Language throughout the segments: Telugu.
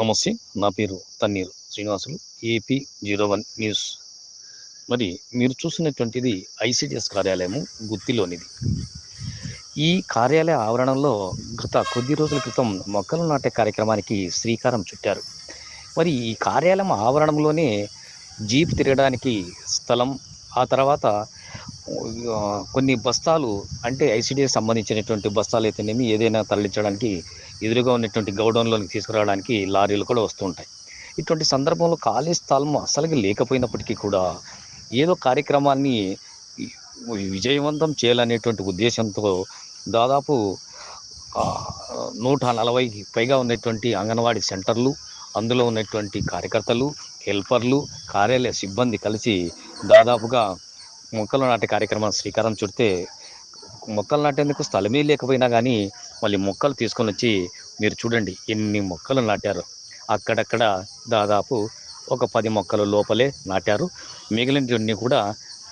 నమస్తే నా పేరు Tanneeru Srinivasulu AP zero one news. మరి మీరు చూసినటువంటిది ఐసిడిఎస్ కార్యాలయము గుత్తిలోనిది. ఈ కార్యాలయ ఆవరణలో గత కొద్ది రోజుల క్రితం మొక్కలు నాటే కార్యక్రమానికి శ్రీకారం చుట్టారు. మరి ఈ కార్యాలయం ఆవరణంలోనే జీప్ తిరగడానికి స్థలం ఆ తర్వాత కొన్ని బస్తాలు అంటే ఐసిడిఎస్ సంబంధించినటువంటి బస్తాలు అయితేనేమి ఏదైనా తరలించడానికి ఎదురుగా ఉన్నటువంటి గౌడౌన్లోకి తీసుకురావడానికి లారీలు కూడా వస్తుంటాయి. ఇటువంటి సందర్భంలో ఖాళీ స్థలం అసలుగా లేకపోయినప్పటికీ కూడా ఏదో కార్యక్రమాన్ని విజయవంతం చేయాలనేటువంటి ఉద్దేశంతో దాదాపు నూట నలభైకి పైగా ఉన్నటువంటి అంగన్వాడీ సెంటర్లు అందులో ఉన్నటువంటి కార్యకర్తలు హెల్పర్లు కార్యాలయ సిబ్బంది కలిసి దాదాపుగా మొక్కలు నాటే కార్యక్రమం శ్రీకారం చుడితే మొక్కలు నాటేందుకు స్థలమే లేకపోయినా కానీ మళ్ళీ మొక్కలు తీసుకొని వచ్చి మీరు చూడండి ఎన్ని మొక్కలు నాటారు. అక్కడక్కడ దాదాపు ఒక పది మొక్కలు లోపలే నాటారు. మిగిలినవన్నీ కూడా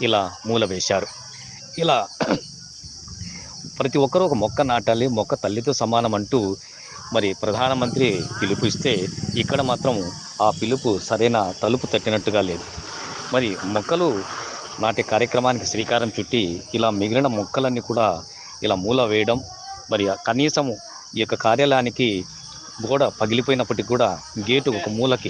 ఇలా మూల వేశారు. ఇలా ప్రతి ఒక్కరూ ఒక మొక్క నాటాలి మొక్క తల్లితో సమానం అంటూ మరి ప్రధానమంత్రి పిలుపు ఇస్తే ఇక్కడ మాత్రం ఆ పిలుపు సరైన తలుపు తట్టినట్టుగా లేదు. మరి మొక్కలు నాటి కార్యక్రమానికి శ్రీకారం చుట్టి ఇలా మిగిలిన మొక్కలన్నీ కూడా ఇలా మూల వేయడం మరి కనీసం కనీసము ఈ యొక్క కార్యాలయానికి గోడ పగిలిపోయినప్పటికీ కూడా గేటు ఒక మూలకి